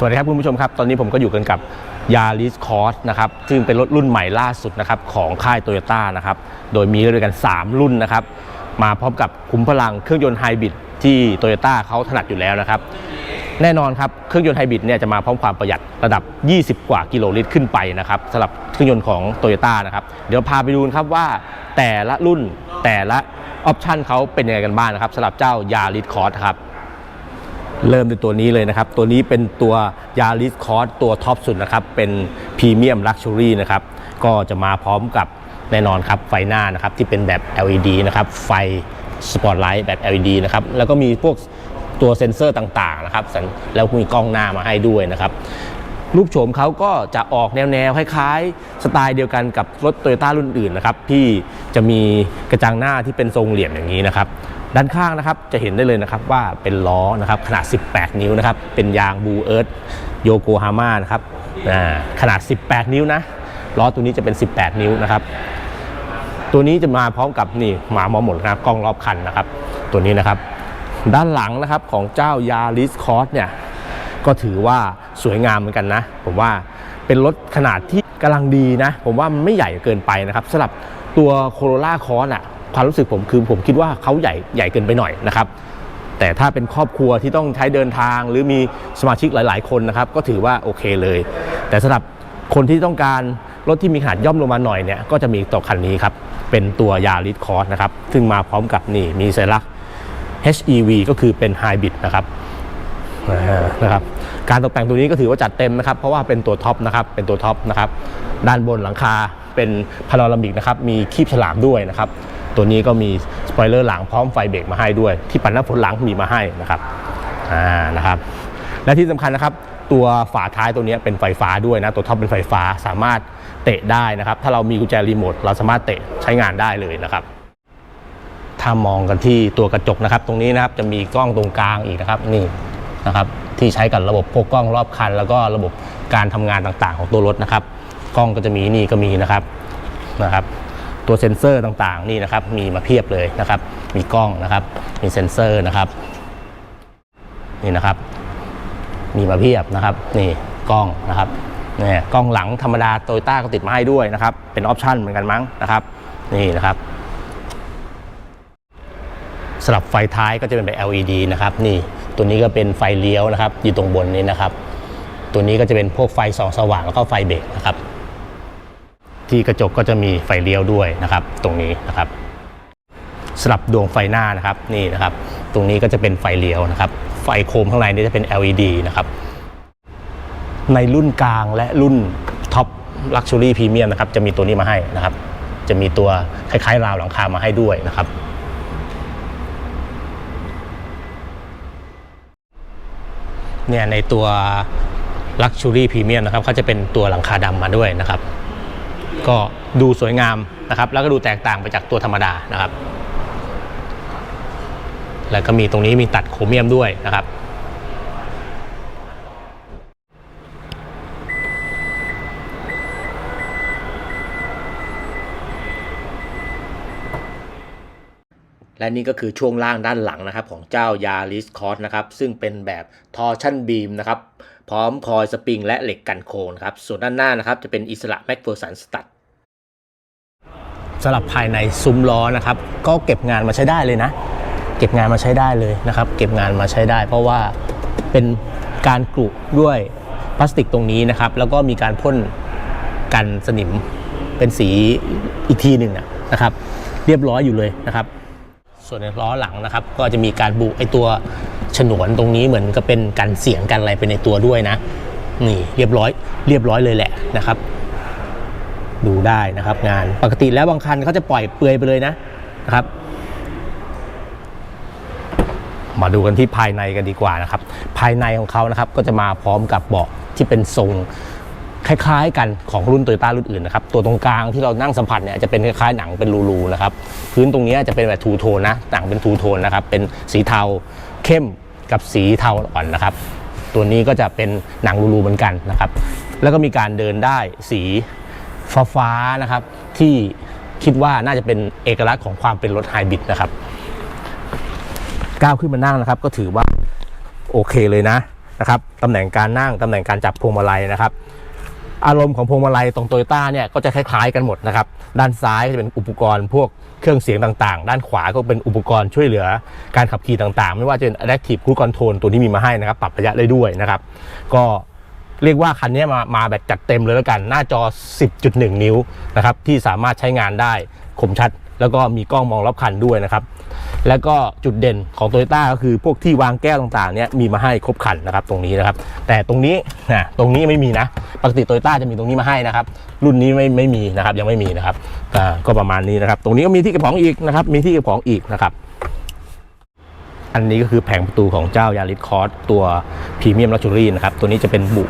สวัสดีครับคุณผู้ชมครับ ตอนนี้ผมก็อยู่กันกับ Yaris Cross นะครับซึ่งเป็นรถรุ่นใหม่ล่าสุดนะครับของค่าย Toyota นะครับโดยมีด้วยกัน 3 รุ่นนะครับมาพร้อมกับคุ้มพลังเครื่องยนต์ไฮบริดที่ Toyota เขาถนัดอยู่แล้วนะครับแน่นอนครับเครื่องยนต์ไฮบริดเนี่ยจะมาพร้อมความประหยัดระดับ 20 กว่ากิโลลิตรขึ้นไปนะครับสำหรับเครื่องยนต์ของ Toyota นะครับเดี๋ยวพาไปดูครับว่าแต่ละรุ่นแต่ละออปชันเขาเป็นยังไงกันบ้างนะครับสำหรับเจ้า Yaris Cross ครับ เริ่มด้วยตัวนี้เลยนะครับ ตัวนี้เป็นตัว Yaris Cross ตัวท็อปสุดนะครับ เป็นพรีเมียมลักชัวรี่นะครับ ก็จะมาพร้อมกับแน่นอนครับไฟหน้านะครับที่เป็นแบบ LED นะครับ ไฟสปอตไลท์แบบ LED นะครับ แล้วก็มีพวกตัวเซ็นเซอร์ต่างๆนะครับ แล้วมีกล้องหน้ามาให้ด้วยนะครับ รูปโฉมเขาก็จะออกแนวๆ คล้ายๆ สไตล์เดียวกันกับรถโตโยต้ารุ่นอื่นนะครับ ที่จะมีกระจังหน้าที่เป็นทรงเหลี่ยมอย่างนี้นะครับ ด้านข้างนะครับจะเห็นได้เลยนะครับว่าเป็นล้อนะครับขนาด 18 นิ้วนะครับเป็นยางบูเอิร์ธโยโกฮาม่านะครับขนาด 18 นิ้วนะล้อตัวนี้จะเป็น 18 นิ้วนะครับ ตัวนี้จะมาพร้อมกับนี่หมามอหมดนะครับกล้องรอบคันนะครับ ตัวนี้นะครับ ด้านหลังนะครับของเจ้ายาริสคอสเนี่ยก็ถือว่าสวยงามเหมือนกันนะ ผมว่าเป็นรถขนาดที่กำลังดีนะ ผมว่ามันไม่ใหญ่เกินไปนะครับสำหรับตัวโคโรล่าคอสอะ ความรู้สึกผมคือผมคิดว่าเขาใหญ่ใหญ่เกินไปหน่อยนะครับ แต่ถ้าเป็นครอบครัวที่ต้องใช้เดินทาง หรือมีสมาชิกหลาย ๆ คนนะครับ ก็ถือว่าโอเคเลย แต่สำหรับคนที่ต้องการรถที่มีขนาดย่อมลงมาหน่อยเนี่ยก็จะมีต่อคันนี้ครับ เป็นตัวยาริสคอร์สนะครับ ซึ่งมาพร้อมกับนี่มีสัญลักษณ์ HEV ก็คือเป็นไฮบริดนะครับนะครับ การตกแต่งตัวนี้ก็ถือว่าจัดเต็มนะครับ เพราะว่าเป็นตัวท็อปนะครับ เป็นตัวท็อปนะครับ ด้านบนหลังคาเป็นพารามิกนะครับ มีคีบฉลามด้วยนะครับ ตัวนี้ก็มีสปอยเลอร์หลังพร้อมไฟเบรกมาให้ด้วย ที่ปัดน้ำฝนหลังมีมาให้นะครับอ่านะครับและที่สำคัญนะครับตัวฝาท้ายตัวนี้เป็นไฟฟ้าด้วยนะตัวท็อปเป็นไฟฟ้าสามารถเตะได้นะครับ ถ้าเรามีกุญแจรีโมทเราสามารถเตะใช้งานได้เลยนะครับ ถ้ามองกันที่ตัวกระจกนะครับ ตรงนี้นะครับจะมีกล้องตรงกลางอีกนะครับนี่นะครับที่ใช้กับระบบพวกกล้องรอบคัน แล้วก็ระบบการทำงานต่างๆ ของตัวรถนะครับ กล้องก็จะมีนี่ก็มีนะครับนะครับ ตัวเซ็นเซอร์ต่างๆนี่นะครับมีมาเพียบเลยนะครับมีกล้องนะครับมีเซ็นเซอร์นะครับนี่นะครับ มีมาเพียบนะครับนี่กล้องนะครับนี่กล้องหลังธรรมดาโตโยต้าก็ติดมาให้ด้วยนะครับ เป็นออปชั่นเหมือนกันมั้งนะครับ นี่นะครับสลับไฟท้ายก็จะเป็นแบบ LED นะครับนี่ตัวนี้ก็เป็นไฟเลี้ยวนะครับ อยู่ตรงบนนี้นะครับ ตัวนี้ก็จะเป็นพวกไฟส่องสว่างแล้วก็ไฟเบรกนะครับ ที่กระจกก็จะมีไฟเลี้ยวด้วยนะครับ ตรงนี้นะครับสลับดวงไฟหน้านะครับนี่นะครับ ตรงนี้ก็จะเป็นไฟเลี้ยวนะครับ ไฟโคมข้างในนี่จะเป็น LED นะครับ ในรุ่นกลางและรุ่นท็อปลักชัวรี่พรีเมียมนะครับจะมีตัวนี้มาให้นะครับ จะมีตัวคล้ายๆ ราวหลังคามาให้ด้วยนะครับ เนี่ยในตัว Luxury Premium นะครับเขาจะเป็นตัวหลังคาดำมาด้วยนะครับ ก็ดูสวยงามนะครับ แล้วก็ดูแตกต่างไปจากตัวธรรมดานะครับ แล้วก็มีตรงนี้มีตัดโครเมียมด้วยนะครับและนี่ก็คือช่วงล่างด้านหลังนะครับของเจ้า Yaris Cross นะครับซึ่งเป็นแบบ Torsion Beam นะครับพร้อมคอยสปริงและเหล็กกันโค้งนครับส่วนด้านหน้านะครับจะเป็นอิสระ McPherson Stud ส สำหรับภายในซุ้มล้อนะครับ ก็เก็บงานมาใช้ได้เลยนะ เก็บงานมาใช้ได้เลยนะครับ เก็บงานมาใช้ได้ เพราะว่าเป็นการกรุด้วยพลาสติกตรงนี้นะครับ แล้วก็มีการพ่นกันสนิมเป็นสีอีกทีหนึ่งอะนะครับ เรียบร้อยอยู่เลยนะครับ ส่วนในล้อหลังนะครับ ก็จะมีการบุไอตัวฉนวนตรงนี้เหมือนกับเป็นกันเสียงกันอะไรไปในตัวด้วยนะนี่เรียบร้อยเรียบร้อยเลยแหละนะครับ ดูได้นะครับงานปกติแล้วบางคันเขาจะปล่อยเปลือยไปเลยนะนะครับ มาดูกันที่ภายในกันดีกว่านะครับ ภายในของเขานะครับก็จะมาพร้อมกับเบาะที่เป็นทรงคล้ายๆ กันของรุ่นโตโยต้ารุ่นอื่นนะครับตัวตรงกลางที่เรานั่งสัมผัสเนี่ยจะเป็นคล้ายๆหนังเป็นรูๆนะครับพื้นตรงนี้จะเป็นแบบทูโทนนะหนังเป็นทูโทนนะครับเป็นสีเทาเข้มกับสีเทาอ่อนนะครับ ตัวนี้ก็จะเป็นหนังรูๆเหมือนกันนะครับ แล้วก็มีการเดินได้สี ฟ้าๆนะครับ ที่คิดว่าน่าจะเป็นเอกลักษณ์ของความเป็นรถไฮบริดนะครับก้าวขึ้นมานั่งนะครับ ก็ถือว่าโอเคเลยนะนะครับตำแหน่งการนั่งตำแหน่งการจับพวงมาลัยนะครับ อารมณ์ของพวงมาลัยตรงโตโยต้าเนี่ยก็จะคล้ายๆกันหมดนะครับ ด้านซ้ายก็จะเป็นอุปกรณ์พวกเครื่องเสียงต่างๆ ด้านขวาก็เป็นอุปกรณ์ช่วยเหลือการขับขี่ต่างๆ ไม่ว่าจะเป็น Adaptive Cruise Control ตัวที่มีมาให้นะครับ ปรับระยะได้ด้วยนะครับ ก็ เรียกว่าคันนี้มามาแบบจัดเต็มเลยแล้วกัน หน้าจอ 10.1 นิ้วนะครับที่สามารถใช้งานได้คมชัด แล้วก็มีกล้องมองรอบคันด้วยนะครับ แล้วก็จุดเด่นของ t o y ยต้ก็คือพวกที่วางแก้วต่างๆเนี่ยมีมาให้ครบคันนะครับตรงนี้นะครับ แต่ตรงนี้นะตรงนี้ไม่มีนะ ปกติ t o y ยต้จะมีตรงนี้มาให้นะครับ รุ่นนี้ไม่ไม่มีนะครับยังไม่มีนะครับก็ประมาณนี้นะครับ ตรงนี้ก็มีที่เก็บของอีกนะครับ มีที่เก็บของอีกนะครับ อันนี้ก็คือแผงประตูของเจ้ายาริสคอร์สตัวพรีเมียมลักชัวรี่นะครับ ตัวนี้จะเป็นบุ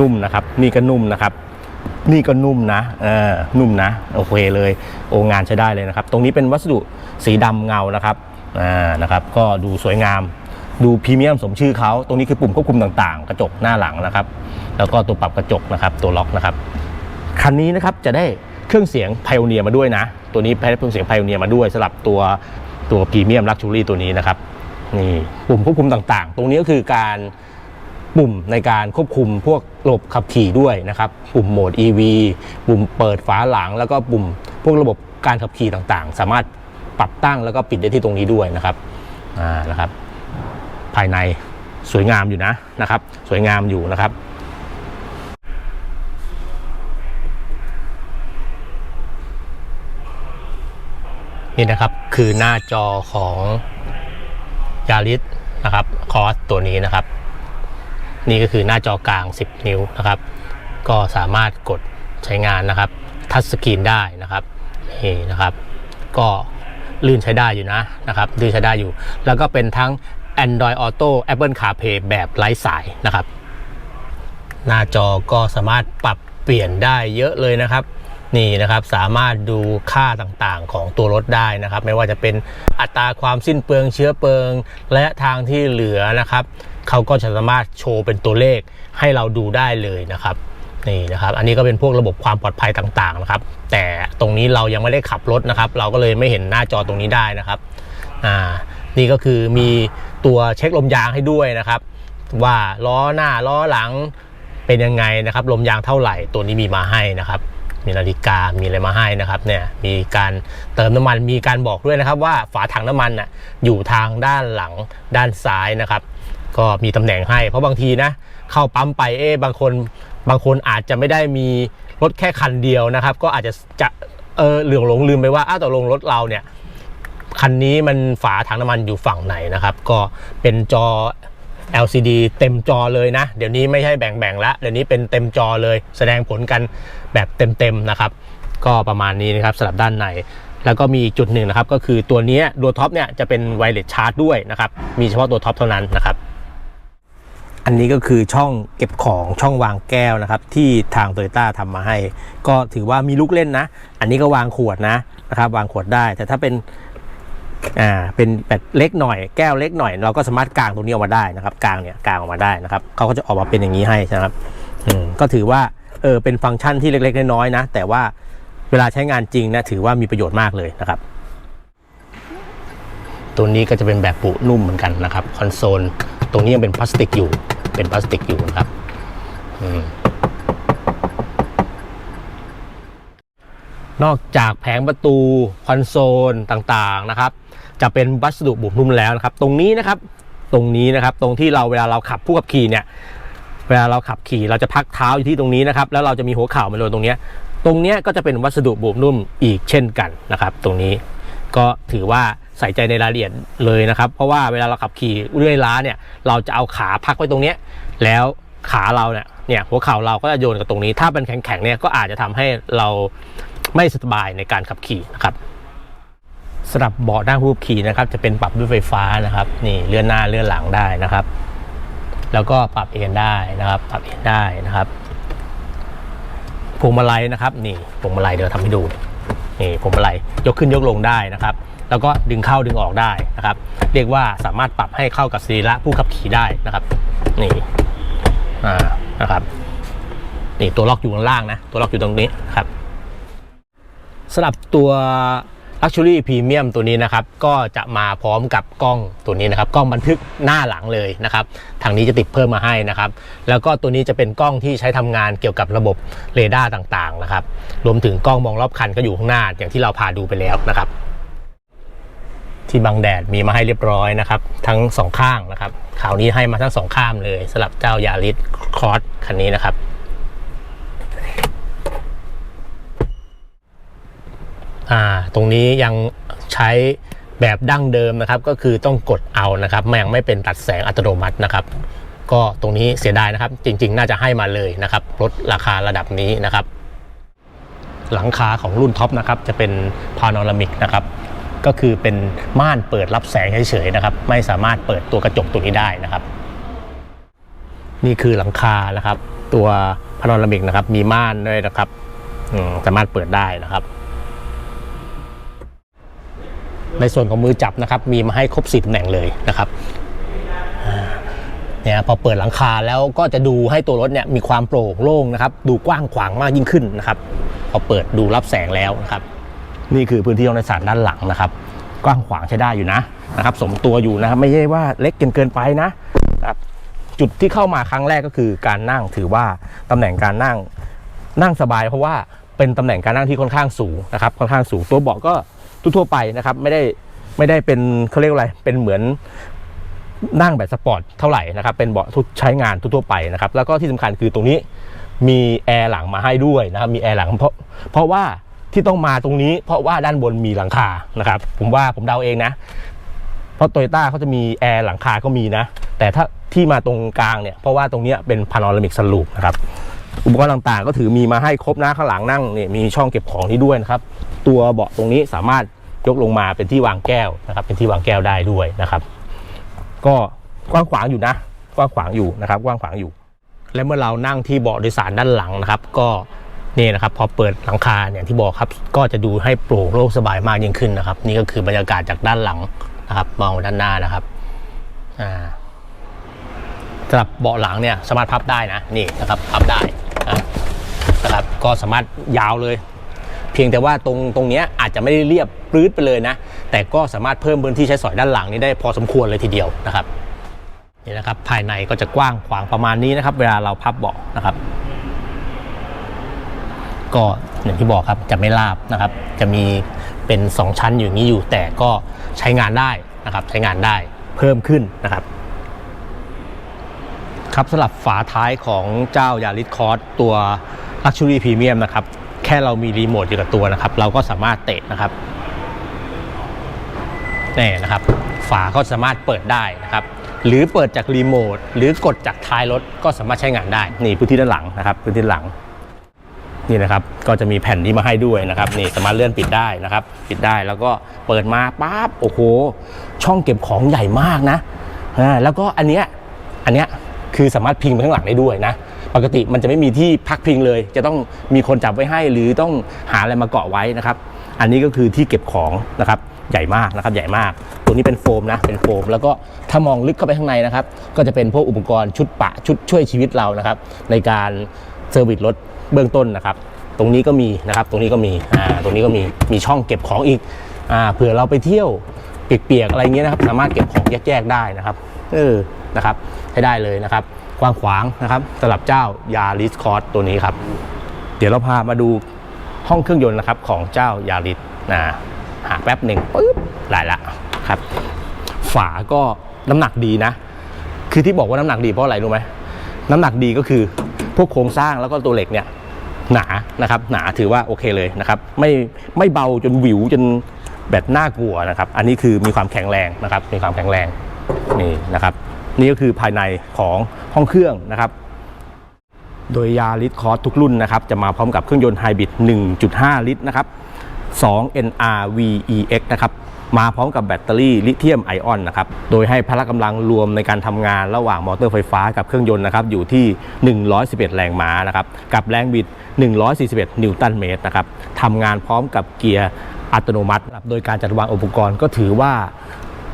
นุ่มนะครับ นี่ก็นุ่มนะครับ นี่ก็นุ่มนะเออนุ่มนะ โอเคเลย โองานใช้ได้เลยนะครับ ตรงนี้เป็นวัสดุสีดำเงานะครับอ่านะครับ ก็ดูสวยงาม ดูพรีเมียมสมชื่อเขา ตรงนี้คือปุ่มควบคุมต่างๆ กระจกหน้าหลังนะครับ แล้วก็ตัวปรับกระจกนะครับ ตัวล็อกนะครับ คันนี้นะครับจะได้เครื่องเสียงไพโอเนียมาด้วยนะ ตัวนี้ได้เครื่องเสียงไพโอเนียมาด้วยสำหรับตัวตัวพรีเมียมลักชูรี่ตัวนี้นะครับ นี่ปุ่มควบคุมต่างๆ ตรงนี้ก็คือการปุ่มในการควบคุมพวกระบบขับขี่ด้วยนะครับ ปุ่มโหมด EV ปุ่มเปิดฝาหลัง แล้วก็ปุ่มพวกระบบการขับขี่ต่างๆ สามารถปรับตั้งแล้วก็ปิดได้ที่ตรงนี้ด้วยนะครับอ่านะครับ ภายในสวยงามอยู่นะนะครับ สวยงามอยู่นะครับนี่นะครับคือหน้าจอของ ยาริสนะครับคอสตัวนี้นะครับ นี่ก็คือหน้าจอกลาง 10 นิ้วนะครับ ก็สามารถกดใช้งานนะครับ ทัชสกรีนได้นะครับนี่นะครับ ก็ลื่นใช้ได้อยู่นะนะครับลื่นใช้ได้อยู่ แล้วก็เป็นทั้ง Android Auto Apple CarPlay แบบไร้สายนะครับ หน้าจอก็สามารถปรับเปลี่ยนได้เยอะเลยนะครับ นี่นะครับสามารถดูค่าต่างๆ ของตัวรถได้นะครับ ไม่ว่าจะเป็นอัตราความสิ้นเปลืองเชื้อเปลืองและทางที่เหลือนะครับเขาก็จะสามารถโชว์เป็นตัวเลขให้เราดูได้เลยนะครับนี่นะครับ อันนี้ก็เป็นพวกระบบความปลอดภัยต่างๆนะครับ แต่ตรงนี้เรายังไม่ได้ขับรถนะครับ เราก็เลยไม่เห็นหน้าจอตรงนี้ได้นะครับอ่านี่ก็คือมีตัวเช็คลมยางให้ด้วยนะครับ ว่าล้อหน้าล้อหลังเป็นยังไงนะครับ ลมยางเท่าไหร่ตัวนี้มีมาให้นะครับ มีนาฬิกามีอะไรมาให้นะครับเนี่ยมีการเติมน้ำมันมีการบอกด้วยนะครับ ว่าฝาถังน้ำมันน่ะอยู่ทางด้านหลังด้านซ้ายนะครับ ก็มีตำแหน่งให้ เพราะบางทีนะเข้าปั๊มไปเอ๊บางคนบางคนอาจจะไม่ได้มีรถแค่คันเดียวนะครับ ก็อาจจะจะเออเหลืองหลงลืมไปว่าอ้าวตกลงรถเราเนี่ยคันนี้มันฝาถังน้ำมันอยู่ฝั่งไหนนะครับ ก็เป็นจอ LCD เต็มจอเลยนะ เดี๋ยวนี้ไม่ใช่แบ่งๆแล้วเดี๋ยวนี้เป็นเต็มจอเลย แสดงผลกันแบบเต็มๆนะครับ ก็ประมาณนี้นะครับสำหรับด้านในแล้วก็มีอีกจุดหนึ่งนะครับ ก็คือตัวนี้ตัวท็อปเนี่ยจะเป็นไวเลสชาร์จด้วยนะครับ มีเฉพาะตัวท็อปเท่านั้นนะครับ อันนี้ก็คือช่องเก็บของช่องวางแก้วนะครับ ที่ทางโตโยต้าทำมาให้ ก็ถือว่ามีลูกเล่นนะ อันนี้ก็วางขวดนะนะครับ วางขวดได้ แต่ถ้าเป็น อ่าเป็นแบบเล็กหน่อยแก้วเล็กหน่อย เราก็สามารถกางตรงนี้ออกมาได้นะครับกางเนี่ยกางออกมาได้นะครับเขาก็จะออกมาเป็นอย่างนี้ให้นะครับอืมก็ถือว่าเออเป็นฟังก์ชันที่เล็ก ๆ น้อยๆนะ แต่ว่าเวลาใช้งานจริงนะถือว่ามีประโยชน์มากเลยนะครับ ตัวนี้ก็จะเป็นแบบปุนุ่มเหมือนกันนะครับคอนโซลตรงนี้ยังเป็นพลาสติกอยู่เป็นพลาสติกอยู่นะครับอืมนอกจากแผงประตูคอนโซลต่างๆนะครับ จะเป็นวัสดุบุนุ่มแล้วนะครับ ตรงนี้นะครับตรงนี้นะครับ ตรงที่เราเวลาเราขับผู้ขับขี่เนี่ยเวลาเราขับขี่เราจะพักเท้าอยู่ที่ตรงนี้นะครับ แล้วเราจะมีหัวเข่ามาโดนตรงนี้ตรงนี้ก็จะเป็นวัสดุบุนุ่มอีกเช่นกันนะครับ ตรงนี้ก็ถือว่าใส่ใจในรายละเอียดเลยนะครับ เพราะว่าเวลาเราขับขี่เรื่อยล้าเนี่ยเราจะเอาขาพักไว้ตรงนี้แล้วขาเราเนี่ยเนี่ยหัวเข่าเราก็จะโยนกับตรงนี้ ถ้าเป็นแข็งๆเนี่ยก็อาจจะทำให้เราไม่สบายในการขับขี่นะครับ สำหรับเบาะนั่งผู้ขับขี่นะครับ จะเป็นปรับด้วยไฟฟ้านะครับ นี่เลื่อนหน้าเลื่อนหลังได้นะครับ แล้วก็ปรับเอนได้นะครับ ปรับเอนได้นะครับพวงมาลัยนะครับ นี่พวงมาลัยเดี๋ยวทำให้ดูนี่พวงมาลัยยกขึ้นยกลงได้นะครับ แล้วก็ดึงเข้าดึงออกได้นะครับ เรียกว่าสามารถปรับให้เข้ากับสรีระผู้ขับขี่ได้นะครับ นี่อ่านะครับนี่ตัวล็อกอยู่ข้างล่างนะ ตัวล็อกอยู่ตรงนี้ครับสำหรับตัว Luxury Premium ตัวนี้นะครับก็จะมาพร้อมกับกล้องตัวนี้นะครับกล้องบันทึกหน้าหลังเลยนะครับทางนี้จะติดเพิ่มมาให้นะครับแล้วก็ตัวนี้จะเป็นกล้องที่ใช้ทำงานเกี่ยวกับระบบเรดาร์ต่างๆนะครับรวมถึงกล้องมองรอบคันก็อยู่ข้างหน้าอย่างที่เราพาดูไปแล้วนะครับที่บังแดดมีมาให้เรียบร้อยนะครับทั้งสองข้างนะครับข่าวนี้ให้มาทั้งสองข้างเลยสำหรับเจ้ายาริสคอรอสคันนี้นะครับ อ่าตรงนี้ยังใช้แบบดั้งเดิมนะครับ ก็คือต้องกดเอานะครับไม่ยังไม่เป็นตัดแสงอัตโนมัตินะครับ ก็ตรงนี้เสียดายนะครับ จริง ๆ น่าจะให้มาเลยนะครับลดราคาระดับนี้นะครับ หลังคาของรุ่นท็อปนะครับจะเป็นพาโนรามิกนะครับก็คือเป็นม่านเปิดรับแสงเฉยๆนะครับ ไม่สามารถเปิดตัวกระจกตัวนี้ได้นะครับ นี่คือหลังคานะครับ ตัวพาโนรามิกนะครับ มีม่านด้วยนะครับสามารถเปิดได้นะครับ ในส่วนของมือจับนะครับ มีมาให้ครบสี่ตำแหน่งเลยนะครับเนี่ยพอเปิดหลังคาแล้วก็จะดูให้ตัวรถเนี่ยมีความโปร่งโล่งนะครับ ดูกว้างขวางมากยิ่งขึ้นนะครับ พอเปิดดูรับแสงแล้วนะครับ นี่คือพื้นที่ห้องโดยสารด้านหลังนะครับ กว้างขวางใช้ได้อยู่นะนะครับ สมตัวอยู่นะครับไม่ใช่ว่าเล็กเกินเกินไปนะนะครับ จุดที่เข้ามาครั้งแรกก็คือการนั่งถือว่าตำแหน่งการนั่งนั่งสบายเพราะว่าเป็นตำแหน่งการนั่งที่ค่อนข้างสูงนะครับ ค่อนข้างสูงตัวเบาะก็ ทั่วๆไปนะครับไม่ได้ไม่ได้เป็นเขาเรียกอะไรเป็นเหมือนนั่งแบบสปอร์ตเท่าไหร่นะครับเป็นเบาะทุกใช้งานทั่วๆไปนะครับแล้วก็ที่สำคัญคือตรงนี้มีแอร์หลังมาให้ด้วยนะครับมีแอร์หลังเพราะเพราะว่าที่ต้องมาตรงนี้ เพราะว่าด้านบนมีหลังคานะครับผมว่าผมเดาเองนะ เพราะโตโยต้าเขาจะมีแอร์หลังคาก็มีนะ แต่ถ้าที่มาตรงกลางเนี่ยเพราะว่าตรงนี้เป็นพาโนรามิกสลูปนะครับอุปกรณ์ต่างๆ ก็ถือมีมาให้ครบนะข้างหลังนั่งเนี่ยมีช่องเก็บของนี้ด้วยนะครับ ตัวเบาะตรงนี้สามารถยกลงมาเป็นที่วางแก้วนะครับ เป็นที่วางแก้วได้ด้วยนะครับ ก็กว้างขวางอยู่นะ กว้างขวางอยู่นะครับ กว้างขวางอยู่ และเมื่อเรานั่งที่เบาะโดยสารด้านหลังนะครับ ก็นี่นะครับพอเปิดหลังคาเนี่ยที่บอกครับก็จะดูให้โปร่งโล่งสบายมากยิ่งขึ้นนะครับ นี่ก็คือบรรยากาศจากด้านหลังนะครับ มองด้านหน้านะครับอ่าสำหรับเบาะหลังเนี่ยสามารถพับได้นะนี่นะครับพับได้นะนะครับก็สามารถยาวเลย เพียงแต่ว่าตรงตรงนี้อาจจะไม่ได้เรียบปรื้ดไปเลยนะ แต่ก็สามารถเพิ่มพื้นที่ใช้สอยด้านหลังนี้ได้พอสมควรเลยทีเดียวนะครับนี่นะครับภายในก็จะกว้างขวางประมาณนี้นะครับ เวลาเราพับเบาะนะครับ ก็อย่างที่บอกครับจะไม่ราบนะครับ จะมีเป็น 2 ชั้นอยู่างนี้อยู่ แต่ก็ใช้งานได้นะครับ ใช้งานได้เพิ่มขึ้นนะครับ ครับสำหรับฝาท้ายของเจ้ายาริสคอร์สตัว Luxury Premium นะครับ แค่เรามีรีโมทอยู่กับตัวนะครับ เราก็สามารถเตะนะครับนี่นะครับ ฝาก็สามารถเปิดได้นะครับ หรือเปิดจากรีโมทหรือกดจากท้ายรถก็สามารถใช้งานได้ นี่พื้นที่ด้านหลังนะครับ พื้นที่หลังนี่นะครับ ก็จะมีแผ่นนี้มาให้ด้วยนะครับ นี่สามารถเลื่อนปิดได้นะครับ ปิดได้แล้วก็เปิดมาปั๊บโอ้โห ช่องเก็บของใหญ่มากนะอ่าแล้วก็อันเนี้ยอันเนี้ยคือสามารถพิงไปข้างหลังได้ด้วยนะ ปกติมันจะไม่มีที่พักพิงเลย จะต้องมีคนจับไว้ให้ หรือต้องหาอะไรมาเกาะไว้นะครับ อันนี้ก็คือที่เก็บของนะครับใหญ่มากนะครับใหญ่มาก ตัวนี้เป็นโฟมนะเป็นโฟม แล้วก็ถ้ามองลึกเข้าไปข้างในนะครับ ก็จะเป็นพวกอุปกรณ์ชุดปะชุดช่วยชีวิตเรานะครับ ในการเซอร์วิสรถเบื้องต้นนะครับ ตรงนี้ก็มีนะครับ ตรงนี้ก็มีอ่าตรงนี้ก็มีมีช่องเก็บของอีกอ่าเผื่อเราไปเที่ยวเปียกๆอะไรเงี้ยนะครับ สามารถเก็บของแยกๆได้นะครับเออนะครับใช้ได้เลยนะครับ กว้างขวางนะครับสำหรับเจ้ายาริสคอร์สตัวนี้ครับ เดี๋ยวเราพามาดูห้องเครื่องยนต์นะครับของเจ้ายาริสนะหาแป๊บหนึ่งปึ๊บได้ละครับ ฝาก็น้ำหนักดีนะ คือที่บอกว่าน้ำหนักดีเพราะอะไรรู้ไหมน้ำหนักดีก็คือพวกโครงสร้างแล้วก็ตัวเหล็กเนี่ยหนานะครับ หนาถือว่าโอเคเลยนะครับ ไม่ไม่เบาจนหวิวจนแบบน่ากลัวนะครับ อันนี้คือมีความแข็งแรงนะครับ มีความแข็งแรงนี่นะครับ นี่ก็คือภายในของห้องเครื่องนะครับ โดยยาริสคอร์สทุกรุ่นนะครับ จะมาพร้อมกับเครื่องยนต์ไฮบริด 1.5 ลิตรนะครับ 2 NRVEX นะครับ มาพร้อมกับแบตเตอรี่ลิเธียมไอออนนะครับ โดยให้พละกำลังรวมในการทำงานระหว่างมอเตอร์ไฟฟ้ากับเครื่องยนต์นะครับ อยู่ที่ 111 แรงม้านะครับ กับแรงบิด 141 นิวตันเมตรนะครับทำงานพร้อมกับเกียร์อัตโนมัติ โดยการจัดวางอุปกรณ์ก็ถือว่า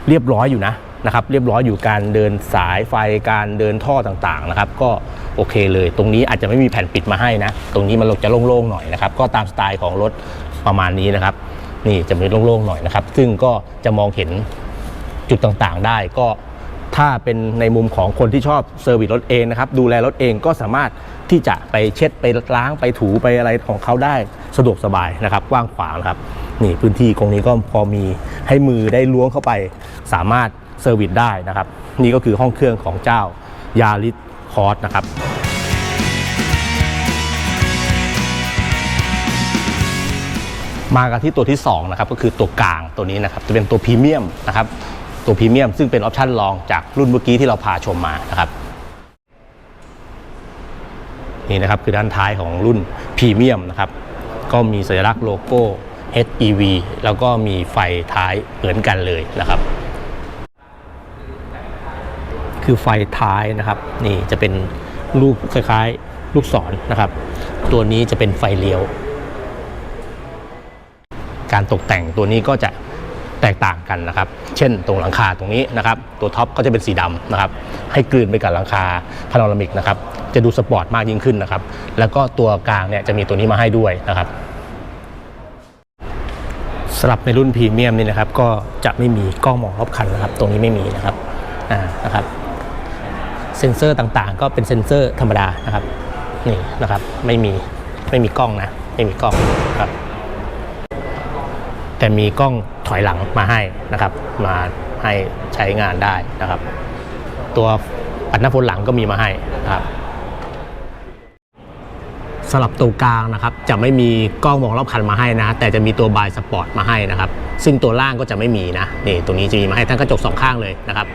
เรียบร้อยอยู่นะ นะครับเรียบร้อยอยู่การเดินสายไฟการเดินท่อต่างๆนะครับก็โอเคเลย ตรงนี้อาจจะไม่มีแผ่นปิดมาให้นะ ตรงนี้มันจะโล่งๆหน่อยนะครับก็ตามสไตล์ของรถประมาณนี้นะครับ นี่จะมีโล่งๆหน่อยนะครับ ซึ่งก็จะมองเห็นจุดต่างๆได้ก็ถ้าเป็นในมุมของคนที่ชอบเซอร์วิสรถเองนะครับดูแลรถเองก็สามารถที่จะไปเช็ดไปล้างไปถูไปอะไรของเขาได้สะดวกสบายนะครับกว้างขวางนะครับนี่พื้นที่ตรงนี้ก็พอมีให้มือได้ล้วงเข้าไป สามารถ เซอร์วิสได้นะครับ นี่ก็คือห้องเครื่องของเจ้ายาริสคอร์สนะครับมากันที่ตัวที่2นะครับก็คือตัวกลางตัวนี้นะครับจะเป็นตัวพรีเมียมนะครับตัวพรีเมียมซึ่งเป็นออปชันรองจากรุ่นเมื่อกี้ที่เราพาชมมานะครับนี่นะครับคือด้านท้ายของรุ่นพรีเมียมนะครับก็มีสัญลักษณ์โลโก้ HEV แล้วก็มีไฟท้ายเหมือนกันเลยนะครับ คือไฟท้ายนะครับ นี่จะเป็นรูปคล้ายๆ ลูกศรนนะครับ ตัวนี้จะเป็นไฟเลี้ยว การตกแต่งตัวนี้ก็จะแตกต่างกันนะครับ เช่น ตรงหลังคาตรงนี้นะครับ ตัวท็อปก็จะเป็นสีดำนะครับ ให้กลืนไปกับหลังคาพาโนรามิกนะครับ จะดูสปอร์ตมากยิ่งขึ้นนะครับ แล้วก็ตัวกลางเนี่ยจะมีตัวนี้มาให้ด้วยนะครับสำหรับในรุ่นพรีเมียมนี่นะครับ ก็จะไม่มีกล้องมองรอบคันนะครับ ตรงนี้ไม่มีนะครับ อ่า นะครับ เซ็นเซอร์ต่างๆ ก็เป็นเซ็นเซอร์ธรรมดานะครับนี่นะครับไม่มีไม่มีกล้องนะไม่มีกล้องครับแต่มีกล้องถอยหลังมาให้นะครับ มาให้ใช้งานได้นะครับ ตัวปัดหน้าฝนหลังก็มีมาให้นะครับสำหรับตัวกลางนะครับจะไม่มีกล้องมองรอบคันมาให้นะ แต่จะมีตัวบายสปอร์ตมาให้นะครับ ซึ่งตัวล่างก็จะไม่มีนะนี่ตัวนี้จะมีมาให้ทั้งกระจกสองข้างเลยนะครับ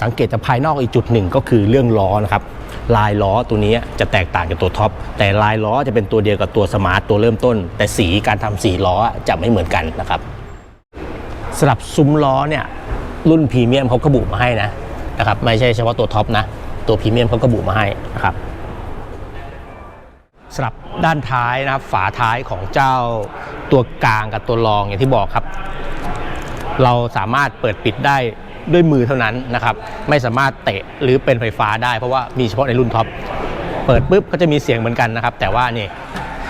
สังเกตจากภายนอกอีกจุดหนึ่งก็คือเรื่องล้อนะครับลายล้อตัวนี้จะแตกต่างจากตัวท็อปแต่ลายล้อจะเป็นตัวเดียวกับตัวสมาร์ตตัวเริ่มต้น แต่สีการทำสีล้อจะไม่เหมือนกันนะครับสำหรับซุ้มล้อเนี่ยรุ่นพรีเมียมเขากระบุมาให้นะนะครับไม่ใช่เฉพาะตัวท็อปนะตัวพรีเมียมเขากระบุมาให้นะครับสำหรับด้านท้ายนะครับฝาท้ายของเจ้าตัวกลางกับตัวรองอย่างที่บอกครับ เราสามารถเปิดปิดได้ ด้วยมือเท่านั้นนะครับไม่สามารถเตะหรือเป็นไฟฟ้าได้เพราะว่ามีเฉพาะในรุ่นท็อปเปิดปุ๊บก็จะมีเสียงเหมือนกันนะครับ แต่ว่านี่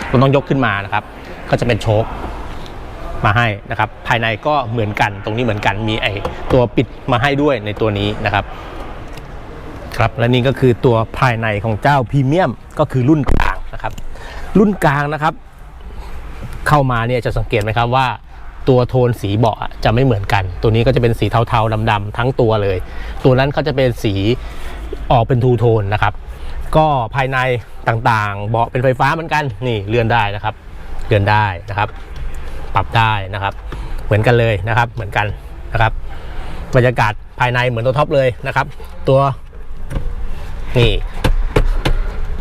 เราต้องยกขึ้นมานะครับก็จะเป็นโชคมาให้นะครับ ภายในก็เหมือนกัน ตรงนี้เหมือนกันมีไอตัวปิดมาให้ด้วยในตัวนี้นะครับ ครับและนี่ก็คือตัวภายในของเจ้าพรีเมียมก็คือรุ่นกลางนะครับ รุ่นกลางนะครับ เข้ามาเนี่ยจะสังเกตไหมครับว่า ตัวโทนสีเบาะจะไม่เหมือนกัน ตัวนี้ก็จะเป็นสีเทาๆดำๆทั้งตัวเลย ตัวนั้นเขาจะเป็นสีออกเป็นทูโทนนะครับ ก็ภายในต่างๆ เบาะเป็นไฟฟ้าเหมือนกันนี่เลื่อนได้นะครับเลื่อนได้นะครับ ปรับได้นะครับ เหมือนกันเลยนะครับ เหมือนกันนะครับบรรยากาศภายในเหมือนตัวท็อปเลยนะครับ ตัวนี่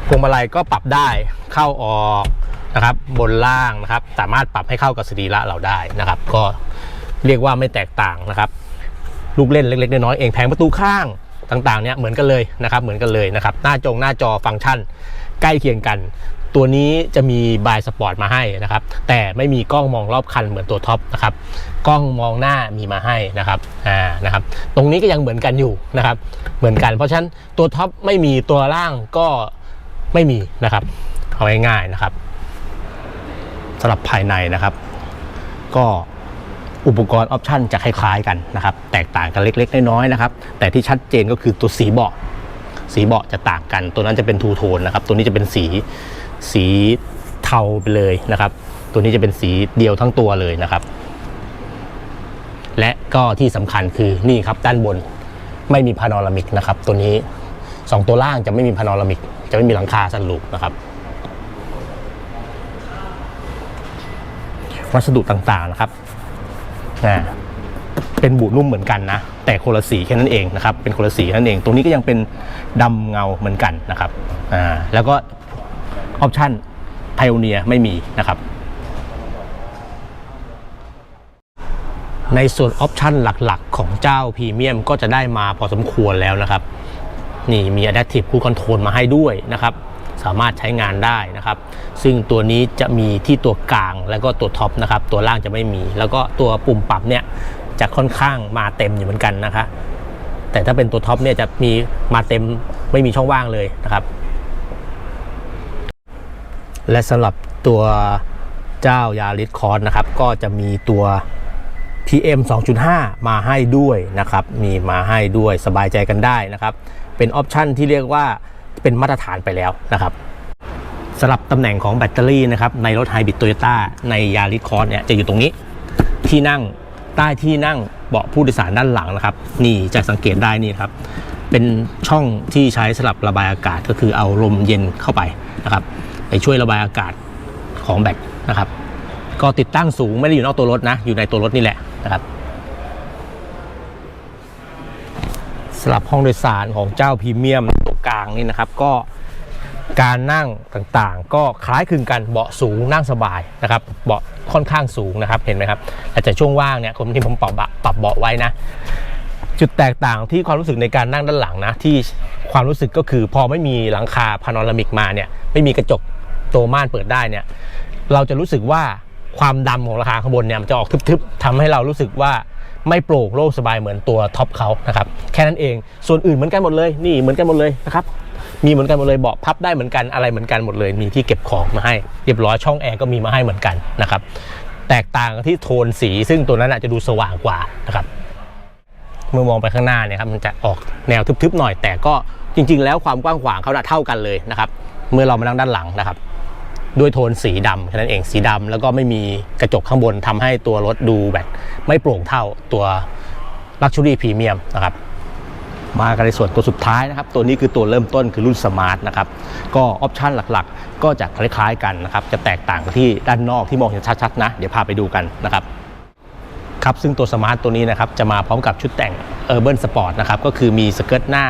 พวงมาลัยก็ปรับได้เข้าออก นะครับบนล่างนะครับสามารถปรับให้เข้ากับสรีระเราได้นะครับ ก็เรียกว่าไม่แตกต่างนะครับ ลูกเล่นเล็กๆน้อยๆเองแผงประตูข้างต่างๆเนี่ยเหมือนกันเลยนะครับเหมือนกันเลยนะครับหน้าจงหน้าจอฟังก์ชันใกล้เคียงกัน ตัวนี้จะมีบายสปอร์ตมาให้นะครับแต่ไม่มีกล้องมองรอบคันเหมือนตัวท็อปนะครับกล้องมองหน้ามีมาให้นะครับอ่านะครับตรงนี้ก็ยังเหมือนกันอยู่นะครับเหมือนกันเพราะฉะนั้นตัวท็อปไม่มีตัวล่างก็ไม่มีนะครับเอาง่ายๆนะครับ สำหรับภายในนะครับ ก็อุปกรณ์ออปชันจะคล้ายๆกันนะครับ แตกต่างกันเล็กๆน้อยๆนะครับ แต่ที่ชัดเจนก็คือตัวสีเบาะ สีเบาะจะต่างกัน ตัวนั้นจะเป็นทูโทนนะครับ ตัวนี้จะเป็นสีสีเทาไปเลยนะครับ ตัวนี้จะเป็นสีเดียวทั้งตัวเลยนะครับ และก็ที่สำคัญคือนี่ครับด้านบนไม่มีพาโนรามิกนะครับ ตัวนี้สองตัวล่างจะไม่มีพาโนรามิก จะไม่มีหลังคาสันลูปนะครับ วัสดุต่างๆนะครับอ่าเป็นบูนุ่มเหมือนกันนะ แต่คนละสีแค่นั้นเองนะครับ เป็นคนละสีนั้นเองตรงนี้ก็ยังเป็นดำเงาเหมือนกันนะครับอ่าแล้วก็ออปชั่นไพโอเนียไม่มีนะครับ ในส่วนออปชันหลักๆ ของเจ้าพรีเมียมก็จะได้มาพอสมควรแล้วนะครับ นี่มี Adaptive Cruise Control มาให้ด้วยนะครับ สามารถใช้งานได้นะครับ ซึ่งตัวนี้จะมีที่ตัวกลางแล้วก็ตัวท็อปนะครับ ตัวล่างจะไม่มี แล้วก็ตัวปุ่มปรับเนี่ยจะค่อนข้างมาเต็มอยู่เหมือนกันนะคะ แต่ถ้าเป็นตัวท็อปเนี่ยจะมีมาเต็มไม่มีช่องว่างเลยนะครับ และสำหรับตัวเจ้ายาริสคอร์สนะครับ ก็จะมีตัว PM 2.5 มาให้ด้วยนะครับ มีมาให้ด้วยสบายใจกันได้นะครับ เป็นออปชันที่เรียกว่า เป็นมาตรฐานไปแล้วนะครับสำหรับตำแหน่งของแบตเตอรี่นะครับในรถไฮบริดโตโยต้าในยาริสคอร์สเนี่ยจะอยู่ตรงนี้ที่นั่งใต้ที่นั่งเบาะผู้โดยสารด้านหลังนะครับ นี่จะสังเกตได้นี่ครับ เป็นช่องที่ใช้สำหรับระบายอากาศก็คือเอาลมเย็นเข้าไปนะครับไปช่วยระบายอากาศของแบตนะครับ ก็ติดตั้งสูงไม่ได้อยู่นอกตัวรถนะ อยู่ในตัวรถนี่แหละนะครับ สำหรับห้องโดยสารของเจ้าพรีเมียมตัวกลางนี่นะครับ ก็การนั่งต่างๆ ก็คล้ายคลึงกันเบาะสูงนั่งสบายนะครับเบาะค่อนข้างสูงนะครับเห็นไหมครับแต่จะช่วงว่างเนี่ยผมที่ผมปรับเบาะปรับเบาะไว้นะ จุดแตกต่างที่ความรู้สึกในการนั่งด้านหลังนะที่ความรู้สึกก็คือพอไม่มีหลังคาพาโนรามิกมาเนี่ยไม่มีกระจกตัวม่านเปิดได้เนี่ยเราจะรู้สึกว่าความดำของราคาข้างบนเนี่ยมันจะออกทึบๆทำให้เรารู้สึกว่า ไม่โปร่งโล่งสบายเหมือนตัวท็อปเขานะครับแค่นั้นเองส่วนอื่นเหมือนกันหมดเลยนี่เหมือนกันหมดเลยนะครับมีเหมือนกันหมดเลยเบาะพับได้เหมือนกันอะไรเหมือนกันหมดเลย มีที่เก็บของมาให้เรียบร้อยช่องแอร์ก็มีมาให้เหมือนกันนะครับแตกต่างที่โทนสี ซึ่งตัวนั้นอาจจะดูสว่างกว่านะครับเมื่อมองไปข้างหน้าเนี่ยครับมันจะออกแนวทึบๆหน่อย แต่ก็จริง ๆ แล้วความกว้างขวางเขาน่ะเท่ากันเลยนะครับเมื่อเรามานั่งด้านหลังนะครับ ด้วยโทนสีดำแค่นั้นเองสีดำแล้วก็ไม่มีกระจกข้างบนทำให้ตัวรถดูแบบไม่โปร่งเท่าตัว Luxury Premium นะครับมากันในส่วนตัวสุดท้ายนะครับ ตัวนี้คือตัวเริ่มต้นคือรุ่นสมาร์ทนะครับ ก็ออปชันหลักๆ ก็จะคล้ายๆกันนะครับ จะแตกต่างที่ด้านนอกที่มองเห็นชัดๆนะ เดี๋ยวพาไปดูกันนะครับ ครับ ซึ่งตัวสมาร์ทตัวนี้นะครับ จะมาพร้อมกับชุดแต่ง Urban Sport นะครับ ก็คือมีสเกิร์ตหน้า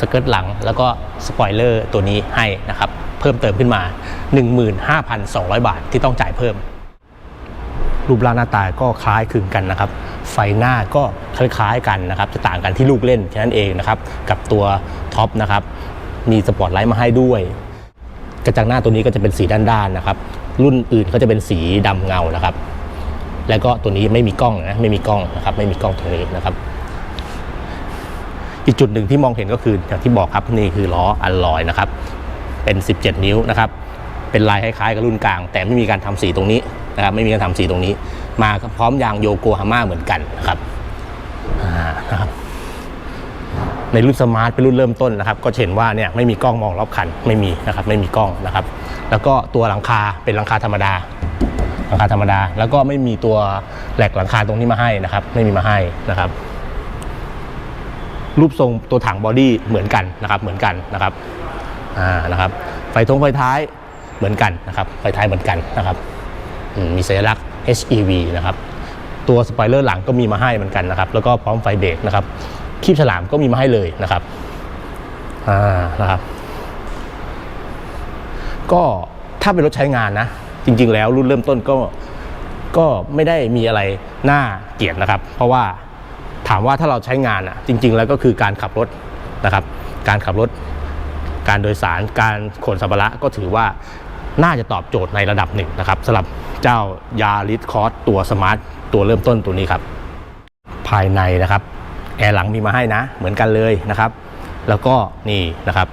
สเกิร์ตหลัง แล้วก็สปอยเลอร์ตัวนี้ให้นะครับ พิ่มเติมขึ้นมา 15,200 บาทที่ต้องจ่ายเพิ่ม รูปร่างหน้าตาก็คล้ายคลึงกันนะครับ ไฟหน้าก็คล้ายๆกันนะครับ จะต่างกันที่ลูกเล่นแค่นั้นเองนะครับ กับตัวท็อปนะครับ มีสปอตไลท์มาให้ด้วย กระจังหน้าตัวนี้ก็จะเป็นสีด้านๆนะครับ รุ่นอื่นก็จะเป็นสีดำเงานะครับ แล้วก็ตัวนี้ไม่มีกล้องนะ ไม่มีกล้องนะครับ ไม่มีกล้องตรงนี้นะครับอีกจุดหนึ่งที่มองเห็นก็คืออย่างที่บอกครับนี่คือล้ออัลลอยนะครับ เป็น 17 นิ้วนะครับเป็นลายคล้ายๆกับรุ่นกลาง แต่ไม่มีการทำสีตรงนี้นะครับไม่มีการทำสีตรงนี้ มาพร้อมยางโยโกฮาม่าเหมือนกันนะครับนะครับในรุ่นสมาร์ทเป็นรุ่นเริ่มต้นนะครับ ก็เห็นว่าเนี่ยไม่มีกล้องมองรอบคันไม่มีนะครับไม่มีกล้องนะครับ แล้วก็ตัวหลังคาเป็นหลังคาธรรมดาหลังคาธรรมดา แล้วก็ไม่มีตัวแหลกหลังคาตรงนี้มาให้นะครับ ไม่มีมาให้นะครับ รูปทรงตัวถังบอดี้เหมือนกันนะครับเหมือนกันนะครับ อ่านะครับไฟทงไฟท้ายเหมือนกันนะครับไฟท้ายเหมือนกันนะครับมมีสัญลักษณ์ HEV นะครับตัวสปอยเลอร์หลังก็มีมาให้เหมือนกันนะครับแล้วก็พร้อมไฟเบรกนะครับคีบฉลามก็มีมาให้เลยนะครับอ่านะครับ ก็ถ้าเป็นรถใช้งานนะ จริง ๆ แล้วรุ่นเริ่มต้นก็ก็ไม่ได้มีอะไรน่าเกลียดนะครับ เพราะว่าถามว่าถ้าเราใช้งานอะจริง ๆ แล้วก็คือการขับรถนะครับ การขับรถ การโดยสารการขนสัมภาระก็ถือว่าน่าจะตอบโจทย์ในระดับหนึ่งนะครับสำหรับเจ้ายาริสคอร์สตัวสมาร์ทตัวเริ่มต้นตัวนี้ครับ ภายในนะครับแอร์หลังมีมาให้นะเหมือนกันเลยนะครับ แล้วก็นี่นะครับ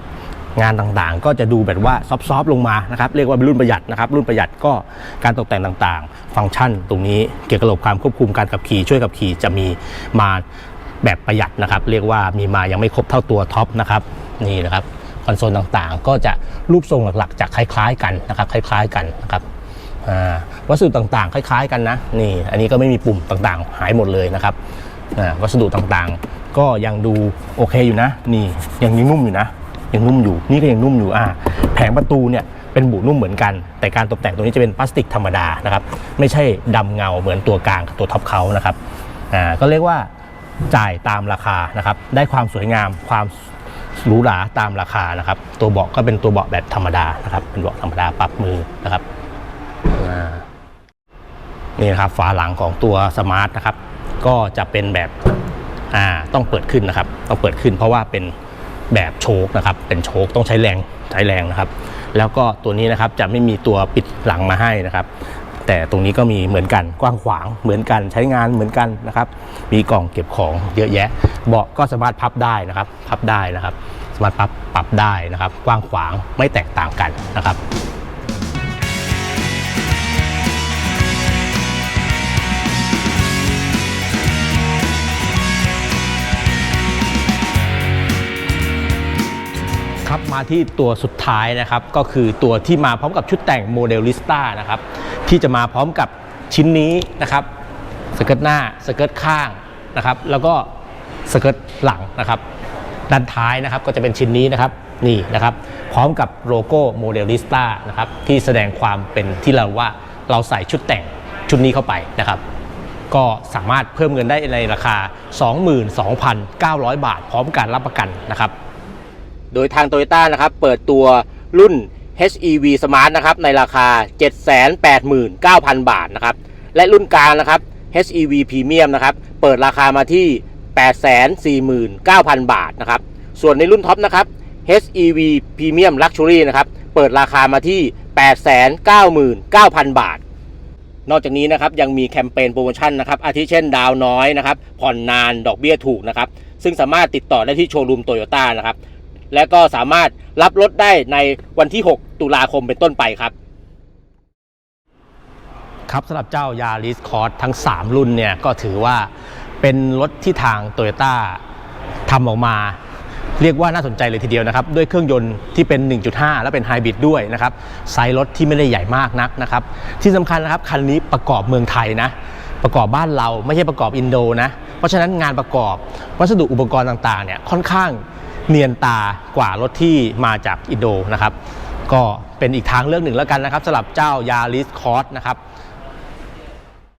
งานต่างๆ ก็จะดูแบบว่าซอฟๆลงมานะครับ เรียกว่ารุ่นประหยัดนะครับ รุ่นประหยัดก็การตกแต่งต่างๆ ฟังก์ชันตรงนี้เกี่ยวกับระบบความควบคุมการขับขี่ช่วยขับขี่จะมีมาแบบประหยัดนะครับ เรียกว่ามีมายังไม่ครบเท่าตัวท็อปนะครับนี่นะครับ คอนโซลต่างๆ ก็จะรูปทรงหลักๆจะคล้ายๆกันนะครับคล้าย ๆกันนะครับวัสดุต่างๆ คล้าย ๆ กันนะนี่อันนี้ก็ไม่มีปุ่มต่างๆ หายหมดเลยนะครับวัสดุต่างๆ ก็ยังดูโอเคอยู่นะ นี่ยังนุ่มอยู่นะยังนุ่มอยู่นี่ก็ยังนุ่มอยู่อ่าแผงประตูเนี่ยเป็นบุนุ่มเหมือนกัน แต่การตกแต่งตัวนี้จะเป็นพลาสติกธรรมดานะครับไม่ใช่ดำเงาเหมือนตัวกลางตัวท็อปเขานะครับอ่าก็เรียกว่าจ่ายตามราคานะครับได้ความสวยงามความ หรูหราตามราคานะครับ ตัวเบาะก็เป็นตัวเบาะแบบธรรมดานะครับ เป็นเบาะธรรมดาปรับมือนะครับนี่นะครับฝาหลังของตัวสมาร์ทนะครับ ก็จะเป็นแบบอ่าต้องเปิดขึ้นนะครับ ต้องเปิดขึ้นเพราะว่าเป็นแบบโชคนะครับ เป็นโชคต้องใช้แรงใช้แรงนะครับ แล้วก็ตัวนี้นะครับจะไม่มีตัวปิดหลังมาให้นะครับ แต่ตรงนี้ก็มีเหมือนกันกว้างขวางเหมือนกันใช้งานเหมือนกันนะครับ มีกล่องเก็บของเยอะแยะ เบาะก็สามารถพับได้นะครับ พับได้นะครับ สามารถพับปรับได้นะครับ กว้างขวางไม่แตกต่างกันนะครับครับมาที่ตัวสุดท้ายนะครับก็คือตัวที่มาพร้อมกับชุดแต่งโมเดลลิสต้านะครับ ที่จะมาพร้อมกับชิ้นนี้นะครับสเกิร์ตหน้าสเกิร์ตข้างนะครับ แล้วก็สเกิร์ตหลังนะครับ ด้านท้ายนะครับก็จะเป็นชิ้นนี้นะครับนี่นะครับ พร้อมกับโลโก้โมเดลลิสต้านะครับที่แสดงความเป็นที่เราว่าเราใส่ชุดแต่งชุดนี้เข้าไปนะครับ ก็สามารถเพิ่มเงินได้ในราคา 22,900 บาท พร้อมการรับประกันนะครับ โดยทาง Toyota นะครับเปิดตัวรุ่น HEV Smart นะครับในราคา 789,000 บาทนะครับและรุ่นกลางนะครับ HEV Premium นะครับเปิดราคามาที่ 849,000 บาทนะครับส่วนในรุ่นท็อปนะครับ HEV Premium Luxury นะครับเปิดราคามาที่ 899,000 บาท นอกจากนี้นะครับยังมีแคมเปญโปรโมชั่นนะครับอาทิเช่นดาวน้อยนะครับผ่อนนานดอกเบี้ยถูกนะครับซึ่งสามารถติดต่อได้ที่โชว์รูมโตโยต้านะครับ และก็สามารถรับรถได้ในวันที่ 6 ตุลาคมเป็นต้นไปครับครับสำหรับเจ้ายา r ิสคอร์สทั้ง 3 รุ่นเนี่ยก็ถือว่าเป็นรถที่ทาง t o y ยต้าทำออกมา เรียกว่าน่าสนใจเลยทีเดียวนะครับ ด้วยเครื่องยนต์ที่เป็น 1.5 และเป็นไฮบริดด้วยนะครับไซส์รถที่ไม่ได้ใหญ่มากนักนะครับ ที่สำคัญนะครับคันนี้ประกอบเมืองไทยนะ ประกอบบ้านเราไม่ใช่ประกอบอินโดนะ เพราะฉะนั้นงานประกอบวัสดุอุปกรณ์ต่างๆเนี่ยค่อนข้าง เนียนตากว่ารถที่มาจากอินโดนะครับ ก็เป็นอีกทางเลือกหนึ่งแล้วกันนะครับสำหรับเจ้ายาริสคอร์สนะครับ